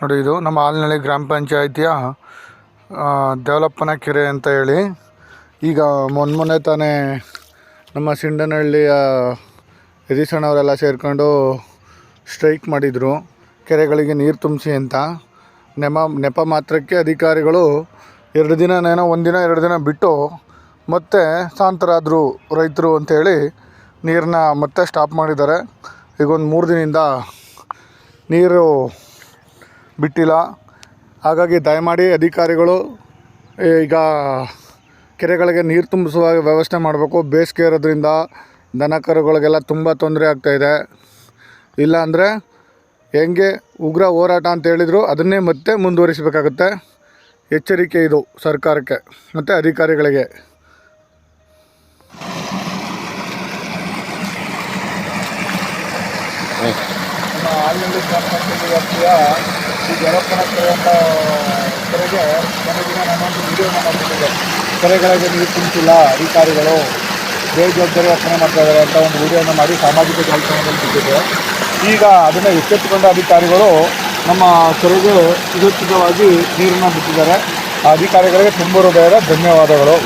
ನೋಡಿ, ಇದು ನಮ್ಮ ಆಲ್ನಳ್ಳಿ ಗ್ರಾಮ ಪಂಚಾಯಿತಿಯ ದೇವಲಪ್ಪನ ಕೆರೆ ಅಂತ ಹೇಳಿ. ಈಗ ಮೊನ್ನೆ ಮೊನ್ನೆ ತಾನೇ ನಮ್ಮ ಸಿಂಡನಹಳ್ಳಿಯ ಯದೀಶಣ್ಣವರೆಲ್ಲ ಸೇರಿಕೊಂಡು ಸ್ಟ್ರೈಕ್ ಮಾಡಿದರು. ಕೆರೆಗಳಿಗೆ ನೀರು ತುಂಬಿಸಿ ಅಂತ. ನೆಮ ನೆಪ ಮಾತ್ರಕ್ಕೆ ಅಧಿಕಾರಿಗಳು ಎರಡು ದಿನನೇನೋ ಒಂದಿನ ಎರಡು ದಿನ ಬಿಟ್ಟು ಮತ್ತೆ ಶಾಂತರಾದರು ರೈತರು ಅಂಥೇಳಿ ನೀರನ್ನ ಮತ್ತೆ ಸ್ಟಾಪ್ ಮಾಡಿದ್ದಾರೆ. ಈಗ ಒಂದು ಮೂರು ದಿನದಿಂದ ನೀರು ಬಿಟ್ಟಿಲ್ಲ. ಹಾಗಾಗಿ ದಯಮಾಡಿ ಅಧಿಕಾರಿಗಳು ಈಗ ಕೆರೆಗಳಿಗೆ ನೀರು ತುಂಬಿಸುವ ವ್ಯವಸ್ಥೆ ಮಾಡಬೇಕು. ಬೇಸಿಗೆ ಇರೋದ್ರಿಂದ ದನ ಕರುಗಳಿಗೆಲ್ಲ ತುಂಬ ತೊಂದರೆ ಆಗ್ತಾಯಿದೆ ಇಲ್ಲಾಂದರೆ ಹೆಂಗೆ ಉಗ್ರ ಹೋರಾಟ ಅಂತ ಹೇಳಿದ್ರು, ಅದನ್ನೇ ಮತ್ತೆ ಮುಂದುವರಿಸಬೇಕಾಗುತ್ತೆ. ಎಚ್ಚರಿಕೆ ಇದು ಸರ್ಕಾರಕ್ಕೆ ಮತ್ತು ಅಧಿಕಾರಿಗಳಿಗೆ. ವ್ಯಾಪ್ತಿಯ ಅಂತ ದಿನ ನಾನೊಂದು ಕೆರೆಗಳಿಗೆ ನೀರು ತುಂಬಿಸಿಲ್ಲ ಅಧಿಕಾರಿಗಳು ಬೇಜವಾಬ್ದಾರಿ ಅರ್ಪಣೆ ಮಾಡ್ತಾ ಇದ್ದಾರೆ ಅಂತ ಒಂದು ವಿಡಿಯೋನ ಮಾಡಿ ಸಾಮಾಜಿಕ ಜಾಲತಾಣದಲ್ಲಿ ಬಿಟ್ಟಿದ್ದೆ ಈಗ ಅದನ್ನು ಎಚ್ಚೆತ್ತುಕೊಂಡ ಅಧಿಕಾರಿಗಳು ನಮ್ಮ ಕೆರೆಗೆ ಸುರಕ್ಷಿತವಾಗಿ ನೀರನ್ನು ಬಿಟ್ಟಿದ್ದಾರೆ ಆ ಅಧಿಕಾರಿಗಳಿಗೆ ತುಂಬ ಹೃದಯದ ಧನ್ಯವಾದಗಳು